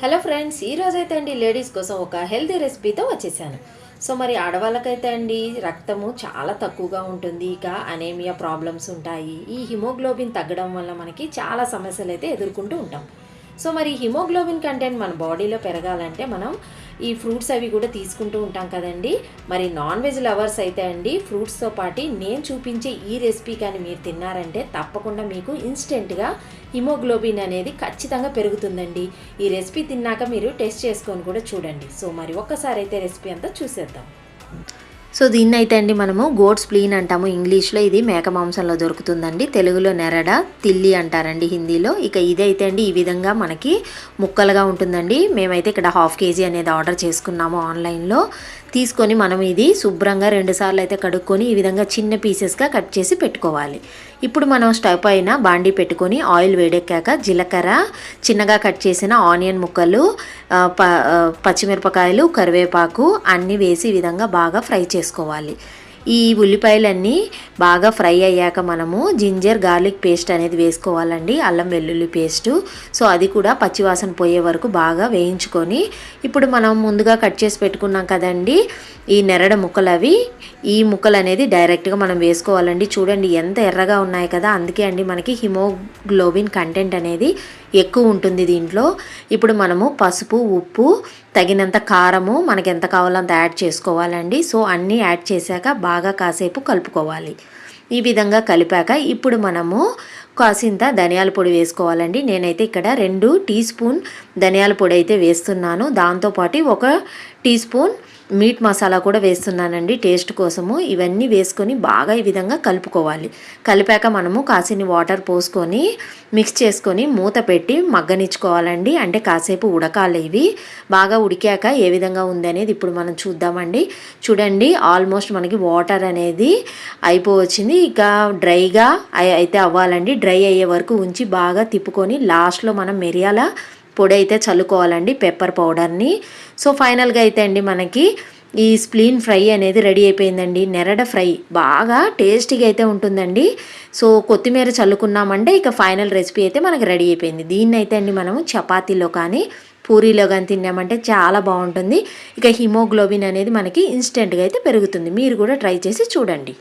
Hello friends ఈరోజైతే అండి ladies కోసం ఒక హెల్తీ రెసిపీతో వచ్చేసాను. సో మరి ఆడవాళ్ళకైతే అండి రక్తము చాలా తక్కువగా ఉంటుంది. ఇక అనేమియా ప్రాబ్లమ్స్ ఉంటాయి. ఈ హిమోగ్లోబిన్ తగ్గడం వల్ల మనకి చాలా సమస్యలు అయితే ఎదుర్కొంటూ ఉంటాం. సో మరి హిమోగ్లోబిన్ కంటెంట్ మన బాడీలో పెరగాలంటే మనం ఈ ఫ్రూట్స్ అవి కూడా తీసుకుంటూ ఉంటాం కదండి. మరి నాన్ వెజ్ లవర్స్ అయితే అండి ఫ్రూట్స్తో పాటు నేను చూపించే ఈ రెసిపీ కానీ మీరు తిన్నారంటే తప్పకుండా మీకు ఇన్స్టెంట్గా హిమోగ్లోబిన్ అనేది ఖచ్చితంగా పెరుగుతుందండి. ఈ రెసిపీ తిన్నాక మీరు టెస్ట్ చేసుకొని కూడా చూడండి. సో మరి ఒక్కసారి అయితే రెసిపీ అంతా చూసేద్దాం. సో దీన్ని అయితే అండి మనము గోడ్ స్ప్లీన్ అంటాము. ఇంగ్లీష్లో ఇది మేక మాంసంలో దొరుకుతుందండి. తెలుగులో నెరడ తిల్లి అంటారండి హిందీలో. ఇక ఇదైతే అండి ఈ విధంగా మనకి ముక్కలుగా ఉంటుందండి. మేమైతే ఇక్కడ హాఫ్ కేజీ అనేది ఆర్డర్ చేసుకున్నాము ఆన్లైన్లో. తీసుకొని మనం ఇది శుభ్రంగా రెండుసార్లు అయితే కడుక్కొని ఈ విధంగా చిన్న పీసెస్గా కట్ చేసి పెట్టుకోవాలి. ఇప్పుడు మనం స్టవ్ పైన బాండీ పెట్టుకొని ఆయిల్ వేడెక్కాక జీలకర్ర చిన్నగా కట్ చేసిన ఆనియన్ ముక్కలు ప పచ్చిమిరపకాయలు కరివేపాకు అన్నీ వేసి ఈ విధంగా బాగా ఫ్రై చేసుకోవాలి. ఈ ఉల్లిపాయలన్నీ బాగా ఫ్రై అయ్యాక మనము జింజర్ గార్లిక్ పేస్ట్ అనేది వేసుకోవాలండి అల్లం వెల్లుల్లి పేస్టు. సో అది కూడా పచ్చివాసన పోయే వరకు బాగా వేయించుకొని ఇప్పుడు మనం ముందుగా కట్ చేసి పెట్టుకున్నాం కదండి ఈ నెరడ ముక్కలు అవి ఈ ముక్కలు అనేది డైరెక్ట్గా మనం వేసుకోవాలండి. చూడండి ఎంత ఎర్రగా ఉన్నాయి కదా అందుకే అండి మనకి హిమోగ్లోబిన్ కంటెంట్ అనేది ఎక్కువ ఉంటుంది దీంట్లో. ఇప్పుడు మనము పసుపు ఉప్పు తగినంత కారము మనకి ఎంత కావాలో అంత యాడ్ చేసుకోవాలండి. సో అన్నీ యాడ్ చేశాక బాగా కాసేపు కలుపుకోవాలి. ఈ విధంగా కలిపాక ఇప్పుడు మనము కాసింత ధనియాల పొడి వేసుకోవాలండి. నేనైతే ఇక్కడ రెండు టీ స్పూన్ ధనియాల పొడి అయితే వేస్తున్నాను. దాంతోపాటు ఒక టీ స్పూన్ మీట్ మసాలా కూడా వేస్తున్నానండి. టేస్ట్ కోసము ఇవన్నీ వేసుకొని బాగా ఈ విధంగా కలుపుకోవాలి. కలిపాక మనము కాసిని వాటర్ పోసుకొని మిక్స్ చేసుకొని మూత పెట్టి మగ్గనిచ్చుకోవాలండి. అంటే కాసేపు ఉడకాలి ఇవి. బాగా ఉడికాక ఏ విధంగా ఉంది అనేది ఇప్పుడు మనం చూద్దామండి. చూడండి ఆల్మోస్ట్ మనకి వాటర్ అనేది అయిపోవచ్చింది. ఇక డ్రైగా అయితే అవ్వాలండి. డ్రై అయ్యే వరకు ఉంచి బాగా తిప్పుకొని లాస్ట్లో మనం మిరియాల పొడి అయితే చల్లుకోవాలండి పెప్పర్ పౌడర్ని సో ఫైనల్గా అయితే అండి మనకి ఈ స్ప్లీన్ ఫ్రై అనేది రెడీ అయిపోయిందండి. నెరడ ఫ్రై బాగా టేస్టీగా అయితే ఉంటుందండి. సో కొత్తిమీర చల్లుకున్నామంటే ఇక ఫైనల్ రెసిపీ అయితే మనకి రెడీ అయిపోయింది. దీన్ని అయితే అండి మనము చపాతీలో కానీ పూరీలో కానీ తిన్నామంటే చాలా బాగుంటుంది. ఇక హిమోగ్లోబిన్ అనేది మనకి ఇన్స్టెంట్గా అయితే పెరుగుతుంది. మీరు కూడా ట్రై చేసి చూడండి.